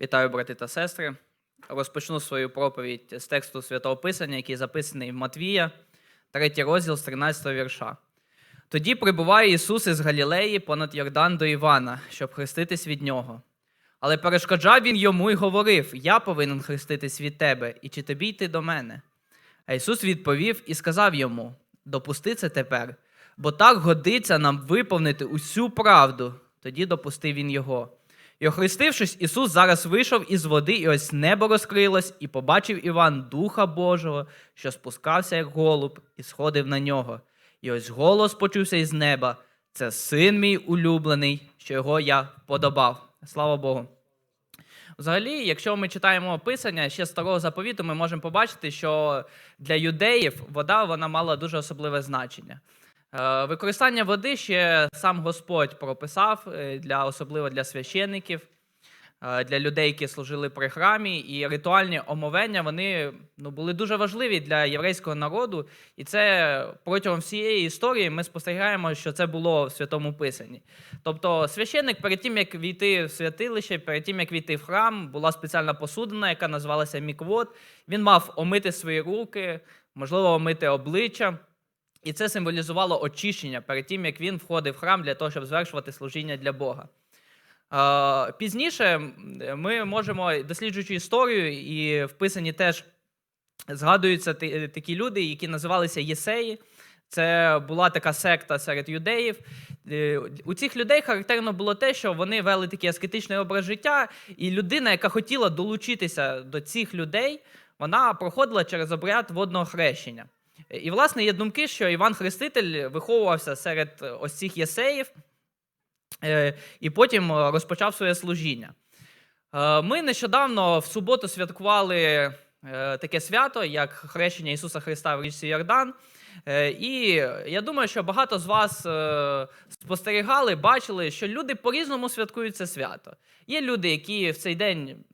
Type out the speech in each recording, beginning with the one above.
Вітаю, брати та сестри. Розпочну свою проповідь з тексту Святого Писання, який записаний в Матвія, третій розділ з 13 вірша. Тоді прибуває Ісус із Галілеї понад Йордан до Івана, щоб хреститись від нього. Але перешкоджав він йому і говорив: Я повинен хреститись від тебе, і чи тобі йти до мене? А Ісус відповів і сказав йому: Допусти це тепер, бо так годиться нам виповнити усю правду. Тоді допустив він його. І охрестившись, Ісус зараз вийшов із води, і ось небо розкрилось, і побачив Іван Духа Божого, що спускався, як голуб, і сходив на нього. І ось голос почувся із неба: Це син мій улюблений, що його я вподобав. Слава Богу. Взагалі, якщо ми читаємо Писання ще старого заповіту, ми можемо побачити, що для юдеїв вода вона мала дуже особливе значення. Е, Використання води ще сам Господь прописав е, для особливо для священників, е, для людей, які служили при храмі, і ритуальні омовення вони ну, були дуже важливі для єврейського народу. І це протягом всієї історії ми спостерігаємо, що це було в святому писанні. Тобто, священник перед тим, як війти в святилище, перед тим, як війти в храм, була спеціальна посудина, яка називалася міквот. Він мав омити свої руки, можливо, омити обличчя. І це символізувало очищення перед тим, як він входив в храм для того, щоб звершувати служіння для Бога. Е, Пізніше ми можемо, досліджуючи історію, і в Писанні теж згадуються такі люди, які називалися Єсеї. Це була така секта серед юдеїв. Е, У цих людей характерно було те, що вони вели такий аскетичний образ життя, і людина, яка хотіла долучитися до цих людей, вона проходила через обряд водного хрещення. І, власне, є думки, що Іван Хреститель виховувався серед е, ось цих єсеїв е, і потім е, розпочав своє служіння. Ми нещодавно в суботу святкували таке свято, як хрещення Ісуса Христа в річці Йордан. І я думаю, що багато з вас спостерігали, бачили, що люди по-різному святкують це свято. Є люди, які в цей день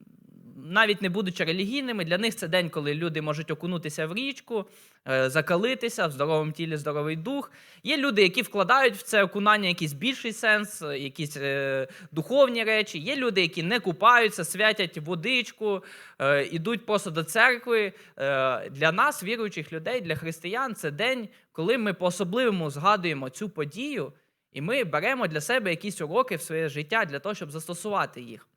навіть не будучи релігійними, для них це день, коли люди можуть окунутися в річку, е, закалитися в здоровому тілі, здоровий дух. Є люди, які вкладають в це окунання якийсь більший сенс, е, якісь е, духовні речі. Є люди, які не купаються, святять водичку, ідуть просто до церкви. Для нас, віруючих людей, для християн, це день, коли ми по-особливому згадуємо цю подію, і ми беремо для себе якісь уроки в своє життя для того, щоб застосувати їх.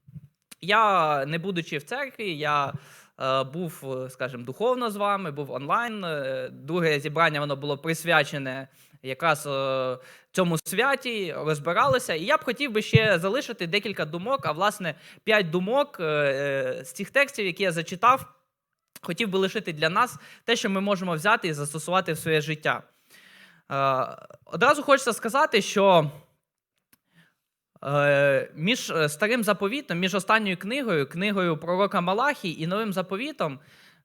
Я, не будучи в церкві, я е, був, скажімо, духовно з вами, був онлайн. Е, Друге зібрання воно було присвячене якраз е, цьому святі, розбиралися. І я б хотів би ще залишити декілька думок, а власне п'ять думок е, е, з цих текстів, які я зачитав, хотів би лишити для нас те, що ми можемо взяти і застосувати в своє життя. Е, Одразу хочеться сказати, що Між е, старим заповітом, між останньою книгою, книгою пророка Малахії і новим заповітом,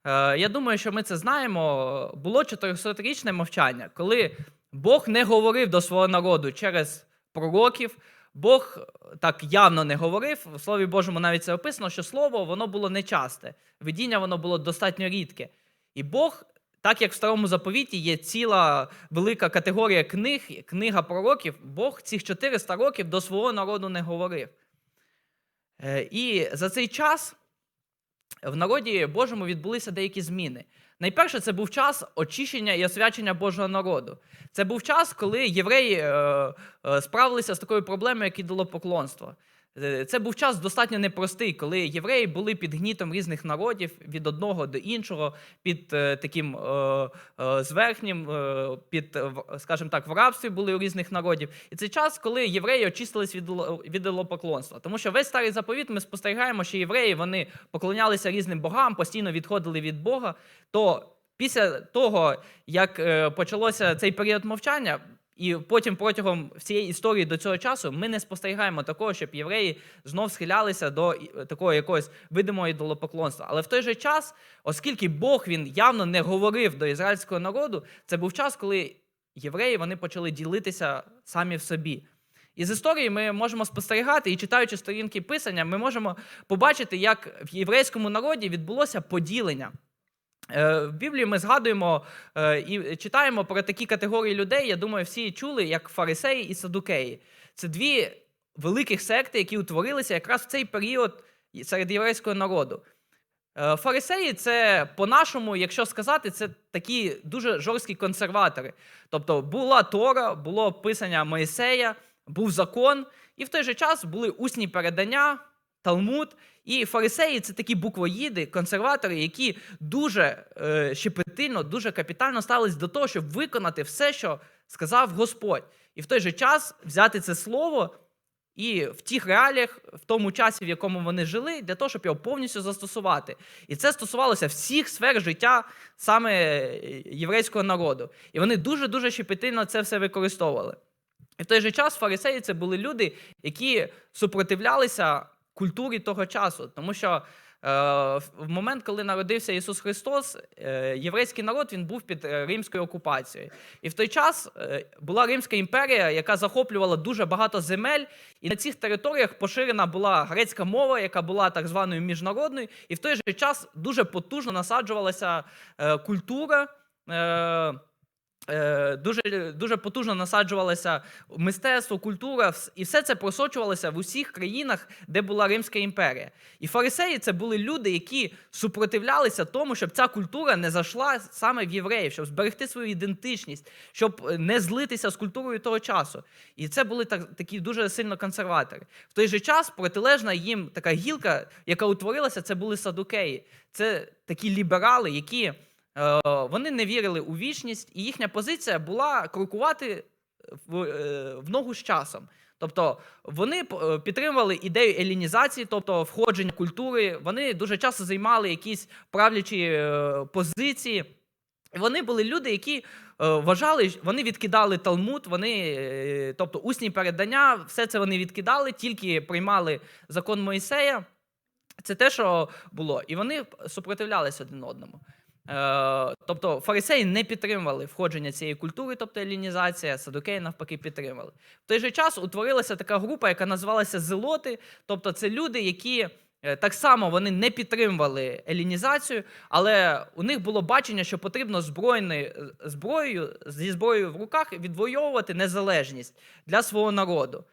е, я думаю, що ми це знаємо. Було 400-річне мовчання, коли Бог не говорив до свого народу через пророків. Бог так явно не говорив. В Слові Божому навіть це описано, що слово воно було нечасте. Видіння воно було достатньо рідке. І Бог, так як в старому заповіті є ціла велика категорія книг, книга пророків, Бог цих 400 років до свого народу не говорив. Е, І за цей час в народі Божому відбулися деякі зміни. Найперше, це був час очищення і освячення Божого народу. Це був час, коли євреї е, е, справилися з такою проблемою, як ідолопоклонство. Е, Це був час достатньо непростий, коли євреї були під гнітом різних народів від одного до іншого, під е, таким е, е, зверхнім, е, під, скажімо так, в рабстві були у різних народів. І це час, коли євреї очистились від, від ідолопоклонства. Тому що весь старий заповіт ми спостерігаємо, що євреї вони поклонялися різним богам, постійно відходили від Бога. То після того, як е, почалося цей період мовчання, і потім протягом всієї історії до цього часу ми не спостерігаємо такого, щоб євреї знов схилялися до такого якогось видимого ідолопоклонства. Але в той же час, оскільки Бог він явно не говорив до ізраїльського народу, це був час, коли євреї вони почали ділитися самі в собі. І з історії ми можемо спостерігати, і читаючи сторінки писання, ми можемо побачити, як в єврейському народі відбулося поділення. Е, В Біблії ми згадуємо е, і читаємо про такі категорії людей. Я думаю, всі чули, як фарисеї і садукеї. Це дві великих секти, які утворилися якраз в цей період серед єврейського народу. Е, Фарисеї це по-нашому, якщо сказати, це такі дуже жорсткі консерватори. Тобто була Тора, було писання Моїсея, був закон, і в той же час були усні передання, Талмуд. І фарисеї це такі буквоїди, консерватори, які дуже е, щепетильно, дуже капітально ставились до того, щоб виконати все, що сказав Господь. І в той же час взяти це слово і в тих реаліях, в тому часі, в якому вони жили, для того, щоб його повністю застосувати. І це стосувалося всіх сфер життя саме е, єврейського народу. І вони дуже-дуже щепетильно це все використовували. І в той же час фарисеї це були люди, які супротивлялися культурі того часу, тому що е, в момент, коли народився Ісус Христос, е, єврейський народ він був під е, римською окупацією. І в той час була Римська імперія, яка захоплювала дуже багато земель, і на цих територіях поширена була грецька мова, яка була так званою міжнародною, і в той же час дуже потужно насаджувалася культура. Е, Дуже, дуже потужно насаджувалося мистецтво, культура, і все це просочувалося в усіх країнах, де була Римська імперія. І фарисеї це були люди, які супротивлялися тому, щоб ця культура не зайшла саме в євреїв, щоб зберегти свою ідентичність, щоб е, не злитися з культурою того часу. І це були так, такі дуже сильно консерватори. В той же час протилежна їм така гілка, яка утворилася, це були садукеї. Це такі ліберали, які. Е, Вони не вірили у вічність, і їхня позиція була крокувати в, е, в ногу з часом. Тобто вони е, підтримували ідею елінізації, тобто входження культури. Вони дуже часто займали якісь правлячі позиції. Вони були люди, які вважали, вони відкидали Талмуд, вони, тобто усні передання, все це вони відкидали, тільки приймали закон Моїсея. Це те, що було. І вони супротивлялися один одному. Е, тобто фарисеї не підтримували входження цієї культури, тобто елінізація, садукеї навпаки підтримали. В той же час утворилася така група, яка називалася зелоти, тобто це люди, які е, так само вони не підтримували елінізацію, але у них було бачення, що потрібно збройною зброєю зі зброєю в руках відвоювати незалежність для свого народу.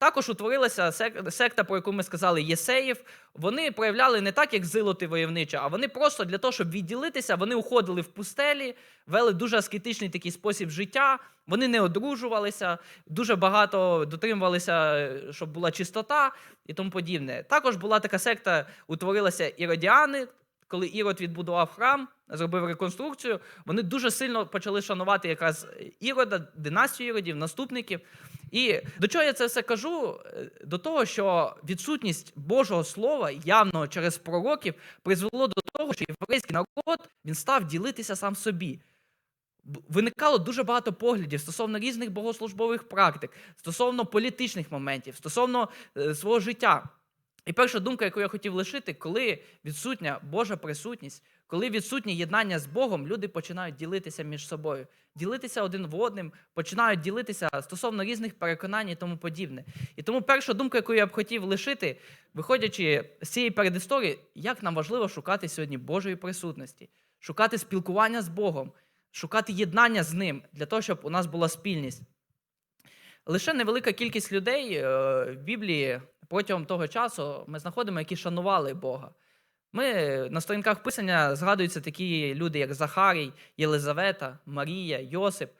Також утворилася секта, про яку ми сказали, Єсеїв. Вони проявляли не так, як зилоти войовнича, а вони просто для того, щоб відділитися, вони уходили в пустелі, вели дуже аскетичний такий спосіб життя. Вони не одружувалися, дуже багато дотримувалися, е, щоб була чистота і тому подібне. Також була така секта, утворилася іродіани. Коли Ірод відбудував храм, зробив реконструкцію, вони дуже сильно почали шанувати якраз Ірода, династію Іродів, наступників. І до чого я це все кажу? Е, До того, що відсутність Божого Слова, явно через пророків, призвело до того, що єврейський народ він став ділитися сам собі. Виникало дуже багато поглядів стосовно різних богослужбових практик, стосовно політичних моментів, стосовно е, свого життя. І перша думка, яку я хотів лишити, коли відсутня Божа присутність, коли відсутнє єднання з Богом, люди починають ділитися між собою, ділитися один в одним, починають ділитися стосовно різних переконань і тому подібне. І тому перша думка, яку я б хотів лишити, виходячи з цієї передісторії, як нам важливо шукати сьогодні Божої присутності, шукати спілкування з Богом, шукати єднання з ним для того, щоб у нас була спільність. Лише невелика кількість людей е, в Біблії протягом того часу ми знаходимо, які шанували Бога. Ми на сторінках писання згадуються такі люди, як Захарій, Єлизавета, Марія, Йосип.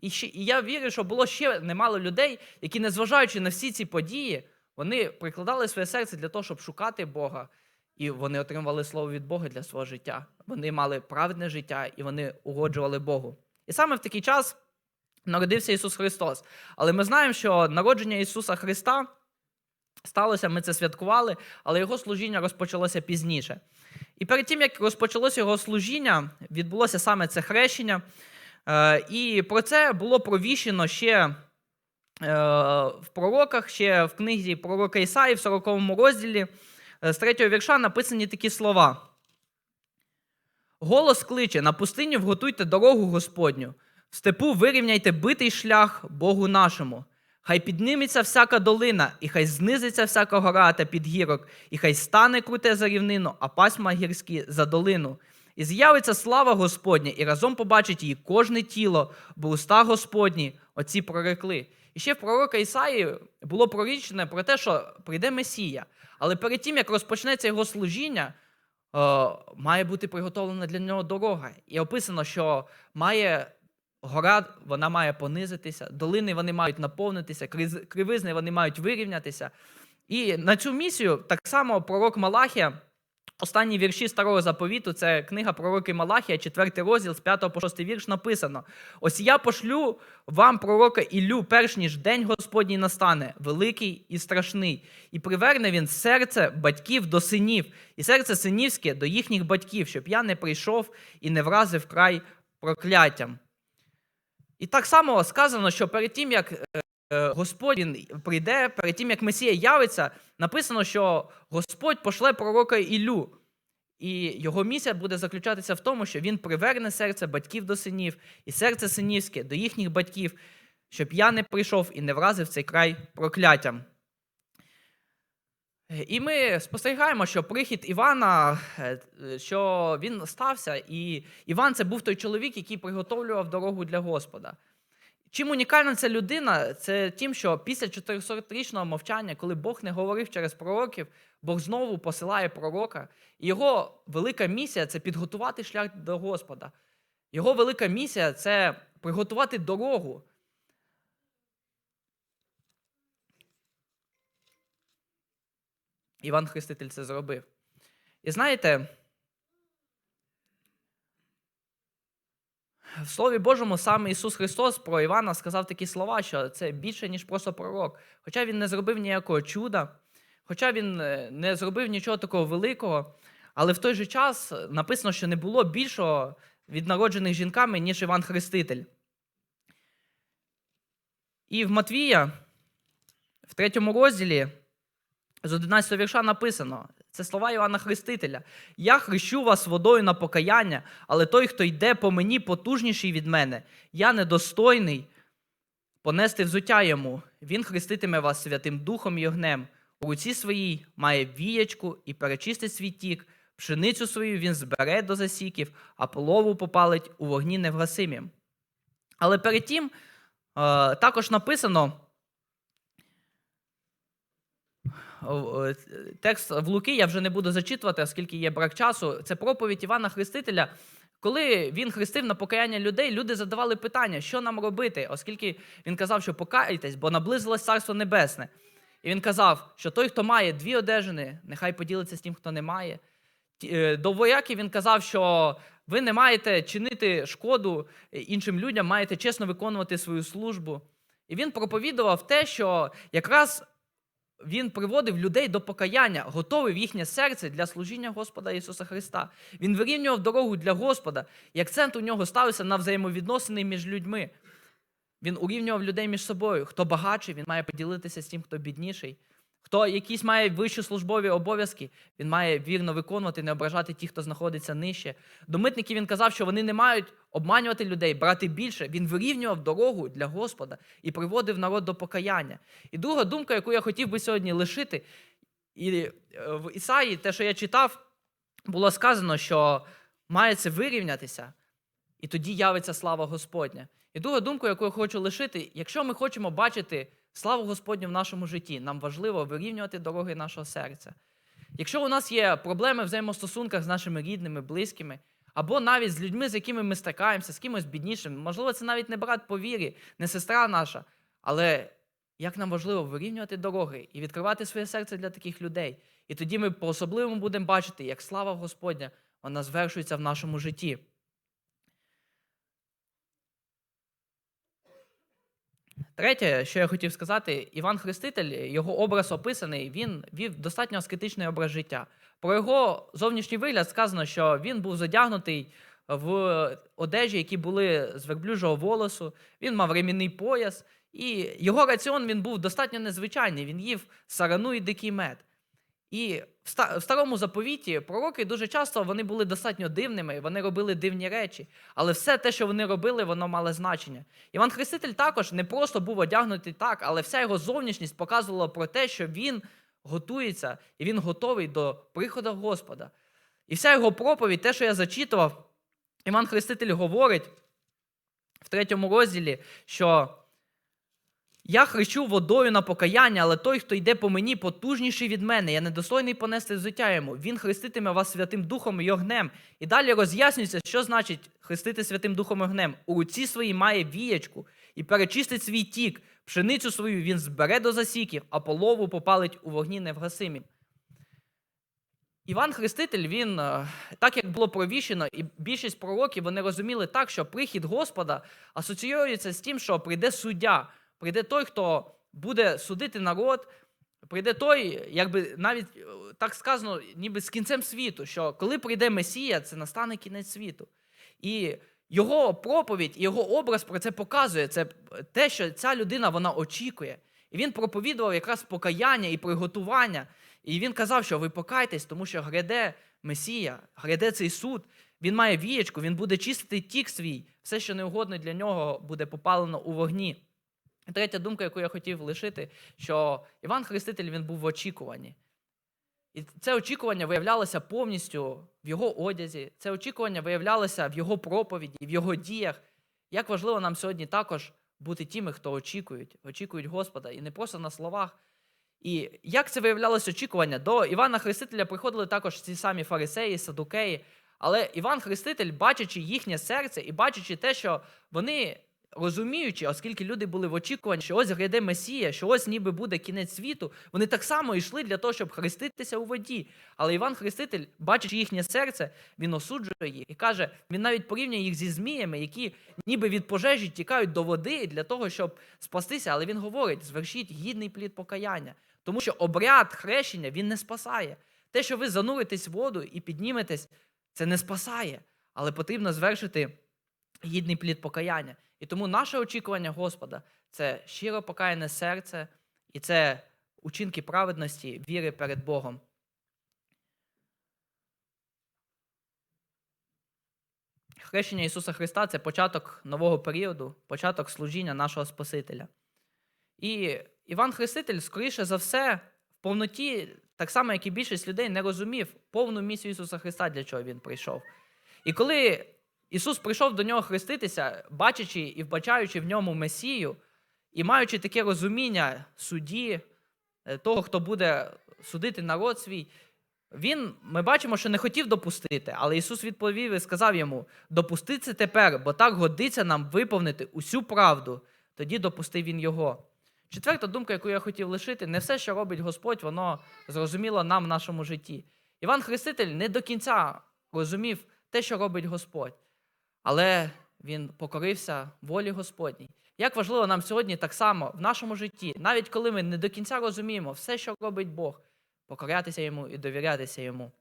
І, ще, і я вірю, що було ще немало людей, які, незважаючи на всі ці події, вони прикладали своє серце для того, щоб шукати Бога, і вони отримували слово від Бога для свого життя. Вони мали праведне життя і вони угоджували Богу. І саме в такий час народився Ісус Христос. Але ми знаємо, що народження Ісуса Христа сталося, ми це святкували, але його служіння розпочалося пізніше. І перед тим, як розпочалося його служіння, відбулося саме це хрещення. Е, І про це було провіщено ще е, в пророках, ще в книзі пророка Ісаї, в 40 розділі, е, з 3 вірша написані такі слова. Голос кличе: на пустиню вготуйте дорогу Господню, в степу вирівняйте битий шлях Богу нашому. Хай підніметься всяка долина, і хай знизиться всяка гора та підгірок, і хай стане круте за рівнину, а пасма гірські за долину. І з'явиться слава Господня, і разом побачить її кожне тіло, бо уста Господні оці прорекли. І ще в пророка Ісаї було прорічене про те, що прийде Месія. Але перед тим, як розпочнеться його служіння, е, має бути приготовлена для нього дорога. І описано, що має гора, вона має понизитися, долини вони мають наповнитися, кривизни вони мають вирівнятися. І на цю місію так само пророк Малахія, останні вірші старого заповіту, це книга пророки Малахія, 4 розділ з 5 по 6 вірш написано: Ось я пошлю вам пророка Іллю, перш ніж день Господній настане, великий і страшний, і приверне він серце батьків до синів, і серце синівське до їхніх батьків, щоб я не прийшов і не вразив край прокляттям. І так само сказано, що перед тим, як е, е, Господь він прийде, перед тим, як Месія явиться, написано, що Господь пошле пророка Іллю. І його місія буде заключатися в тому, що він приверне серце батьків до синів і серце синівське до їхніх батьків, щоб я не прийшов і не вразив цей край прокляттям. Е, І ми спостерігаємо, що прихід Івана, е, що він стався, і Іван це був той чоловік, який приготовлював дорогу для Господа. Чим унікальна ця людина? Це тим, що після 400-річного мовчання, коли Бог не говорив через пророків, Бог знову посилає пророка. І його велика місія це підготувати шлях до Господа. Його велика місія це приготувати дорогу. Іван Хреститель це зробив. І знаєте, в Слові Божому саме Ісус Христос про Івана сказав такі слова, що це більше, ніж просто пророк. Хоча він не зробив ніякого чуда, хоча він е, не зробив нічого такого великого, але в той же час написано, що не було більшого від народжених жінками, ніж Іван Хреститель. І в Матвія, в третьому розділі, з 11 вірша написано: це слова Івана Хрестителя. Я хрещу вас водою на покаяння, але той, хто йде по мені, потужніший від мене, я недостойний понести взуття йому. Він хреститиме вас Святим Духом і огнем. У руці своїй має віячку і перечистить свій тік. Пшеницю свою він збере до засіків, а полову попалить у вогні невгасимім. Але перед тим е, також написано. Е, Текст в Луки я вже не буду зачитувати, оскільки є брак часу. Це проповідь Івана Хрестителя. Коли він хрестив на покаяння людей, люди задавали питання, що нам робити, оскільки він казав, що покайтесь, бо наблизилось Царство Небесне. І він казав, що той, хто має дві одежини, нехай поділиться з тим, хто не має. Е, До вояків він казав, що ви не маєте чинити шкоду іншим людям, маєте чесно виконувати свою службу. І він проповідував те, що якраз він приводив людей до покаяння, готовив їхнє серце для служіння Господа Ісуса Христа. Він вирівнював дорогу для Господа, і акцент у нього ставився на взаємовідносини між людьми. Він урівнював людей між собою. Хто багатший, він має поділитися з тим, хто бідніший. Хто якісь має вищі службові обов'язки, він має вірно виконувати, не ображати тих, хто знаходиться нижче. До митників він казав, що вони не мають обманювати людей, брати більше. Він вирівнював дорогу для Господа і приводив народ до покаяння. І друга думка, яку я хотів би сьогодні лишити, і е, в Ісаї, те, що я читав, було сказано, що має це вирівнятися, і тоді явиться слава Господня. І друга думка, яку я хочу лишити, якщо ми хочемо бачити славу Господню в нашому житті, нам важливо вирівнювати дороги нашого серця. Якщо у нас є проблеми в взаємостосунках з нашими рідними, близькими, або навіть з людьми, з якими ми стикаємося, з кимось біднішим, можливо, це навіть не брат по вірі, не сестра наша, але як нам важливо вирівнювати дороги і відкривати своє серце для таких людей. І тоді ми по-особливому будемо бачити, як слава Господня вона звершується в нашому житті. Третє, що я хотів сказати, Іван Хреститель, його образ описаний, він вів достатньо аскетичний образ життя. Про його зовнішній вигляд сказано, що він був задягнутий в одежі, які були з верблюжого волосу, він мав ремінний пояс, і його раціон він був достатньо незвичайний. Він їв сарану і дикий мед. І в старому заповіті пророки дуже часто вони були достатньо дивними, вони робили дивні речі, але все те, що вони робили, воно мало значення. Іван Хреститель також не просто був одягнутий так, але вся його зовнішність показувала про те, що він готується і він готовий до приходу Господа. І вся його проповідь, те, що я зачитував, Іван Хреститель говорить в третьому розділі, що Я хрещу водою на покаяння, але той, хто йде по мені, потужніший від мене. Я недостойний понести взуття йому. Він хреститиме вас Святим Духом і огнем. І далі роз'яснюється, що значить хрестити Святим Духом і огнем. У руці своїй має віячку і перечистить свій тік. Пшеницю свою він збере до засіків, а полову попалить у вогні невгасимі. Іван Хреститель, він, е, так як було провіщено, і більшість пророків вони розуміли так, що прихід Господа асоціюється з тим, що прийде суддя, прийде той, хто буде судити народ, прийде той, якби навіть е, так сказано, ніби з кінцем світу, що коли прийде Месія, це настане кінець світу. І його проповідь, його образ про це показує. Це те, що ця людина вона очікує. І він проповідував якраз покаяння і приготування. І він казав, що ви покайтесь, тому що гряде Месія, гряде цей суд. Він має вієчку, він буде чистити тік свій, все, що неугодно для нього, буде попалено у вогні. Третя думка, яку я хотів лишити, що Іван Хреститель він був в очікуванні. І це очікування виявлялося повністю в його одязі, це очікування виявлялося в його проповіді, в його діях. Як важливо нам сьогодні також бути тими, хто очікують, очікують Господа, і не просто на словах. І як це виявлялося очікування? До Івана Хрестителя приходили також ці самі фарисеї, садукеї. Але Іван Хреститель, бачачи їхнє серце і бачачи те, що вони розуміючи, оскільки люди були в очікуванні, що ось гряде Месія, що ось ніби буде кінець світу, вони так само йшли для того, щоб хреститися у воді. Але Іван Хреститель, бачачи їхнє серце, він осуджує їх і каже, він навіть порівнює їх зі зміями, які ніби від пожежі тікають до води для того, щоб спастися. Але він говорить: звершіть гідний плід покаяння. Тому що обряд хрещення він не спасає. Те, що ви зануритесь в воду і підніметесь, це не спасає, але потрібно звершити гідний плід покаяння. І тому наше очікування Господа це щиро покаяне серце, і це учинки праведності, віри перед Богом. Хрещення Ісуса Христа це початок нового періоду, початок служіння нашого Спасителя. І Іван Хреститель, скоріше за все, в повноті, так само, як і більшість людей, не розумів повну місію Ісуса Христа, для чого Він прийшов. І коли Ісус прийшов до нього хреститися, бачачи і вбачаючи в ньому Месію, і маючи таке розуміння судді, е, того, хто буде судити народ свій, він, ми бачимо, що не хотів допустити, але Ісус відповів і сказав йому: допусти це тепер, бо так годиться нам виповнити усю правду. Тоді допустив він його. Четверта думка, яку я хотів лишити, не все, що робить Господь, воно зрозуміло нам в нашому житті. Іван Хреститель не до кінця розумів те, що робить Господь, але він покорився волі Господній. Як важливо нам сьогодні так само в нашому житті, навіть коли ми не до кінця розуміємо все, що робить Бог, покорятися йому і довірятися йому.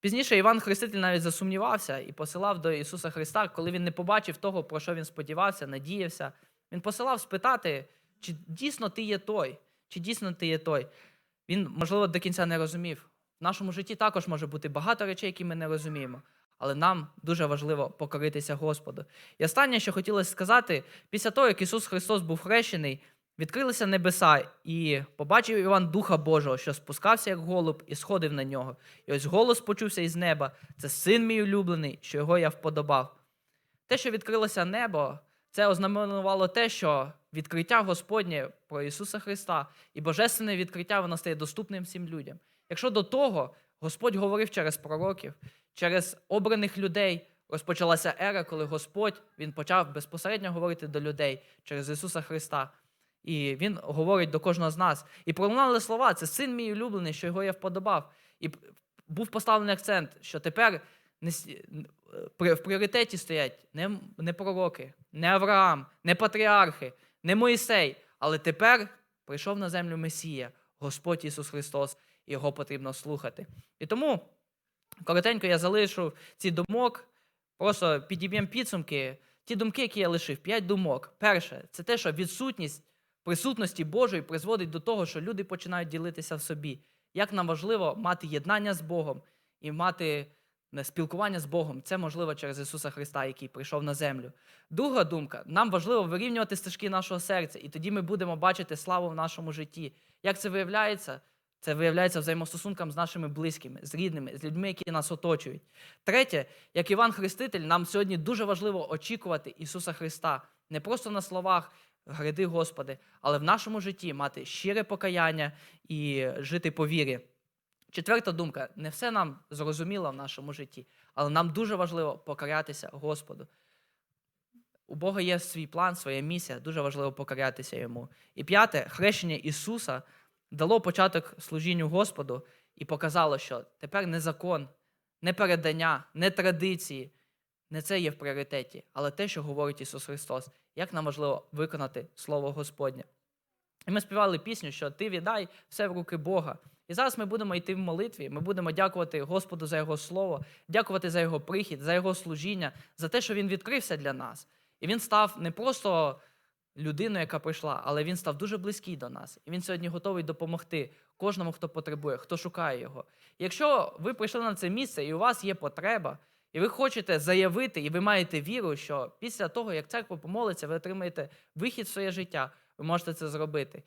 Пізніше Іван Хреститель навіть засумнівався і посилав до Ісуса Христа, коли він не побачив того, про що він сподівався, надіявся. Він посилав спитати, чи дійсно ти є той, чи дійсно ти є той. Він, можливо, до кінця не розумів. В нашому житті також може бути багато речей, які ми не розуміємо. Але нам дуже важливо покоритися Господу. І останнє, що хотілося сказати, після того, як Ісус Христос був хрещений, відкрилися небеса, і побачив Іван Духа Божого, що спускався як голуб, і сходив на нього. І ось голос почувся із неба: це син мій улюблений, що його я вподобав. Те, що відкрилося небо, це ознаменувало те, що відкриття Господнє про Ісуса Христа і божественне відкриття воно стає доступним всім людям. Якщо до того Господь говорив через пророків, через обраних людей, розпочалася ера, коли Господь він почав безпосередньо говорити до людей через Ісуса Христа. І Він говорить до кожного з нас. І пролунали слова: це син мій улюблений, що його я вподобав. І був поставлений акцент, що тепер в пріоритеті стоять не, не пророки, не Авраам, не патріархи, не Моїсей, але тепер прийшов на землю Месія, Господь Ісус Христос, і його потрібно слухати. І тому коротенько я залишу ці думок, просто підіб'ємо підсумки. Ті думки, які я лишив, п'ять думок. Перше, це те, що відсутність присутності Божої призводить до того, що люди починають ділитися в собі. Як нам важливо мати єднання з Богом і мати е, спілкування з Богом. Це можливо через Ісуса Христа, який прийшов на землю. Друга думка: нам важливо вирівнювати стежки нашого серця, і тоді ми будемо бачити славу в нашому житті. Як це виявляється? Це виявляється взаємостосункам з нашими близькими, з рідними, з людьми, які нас оточують. Третє, як Іван Хреститель, нам сьогодні дуже важливо очікувати Ісуса Христа не просто на словах, гряди, Господи, але в нашому житті мати щире покаяння і жити по вірі. Четверта думка: не все нам зрозуміло в нашому житті, але нам дуже важливо покорятися Господу. У Бога є свій план, своя місія, дуже важливо покорятися йому. І п'яте, хрещення Ісуса дало початок служінню Господу і показало, що тепер не закон, не передання, не традиції, не це є в пріоритеті, але те, що говорить Ісус Христос, як нам важливо виконати Слово Господнє. І ми співали пісню, що ти віддай все в руки Бога. І зараз ми будемо йти в молитві, ми будемо дякувати Господу за Його слово, дякувати за Його прихід, за Його служіння, за те, що Він відкрився для нас. І він став не просто людиною, яка прийшла, але він став дуже близький до нас. І він сьогодні готовий допомогти кожному, хто потребує, хто шукає його. Якщо ви прийшли на це місце і у вас є потреба, і ви хочете заявити, і ви маєте віру, що після того, як церква помолиться, ви отримаєте вихід в своє життя, ви можете це зробити.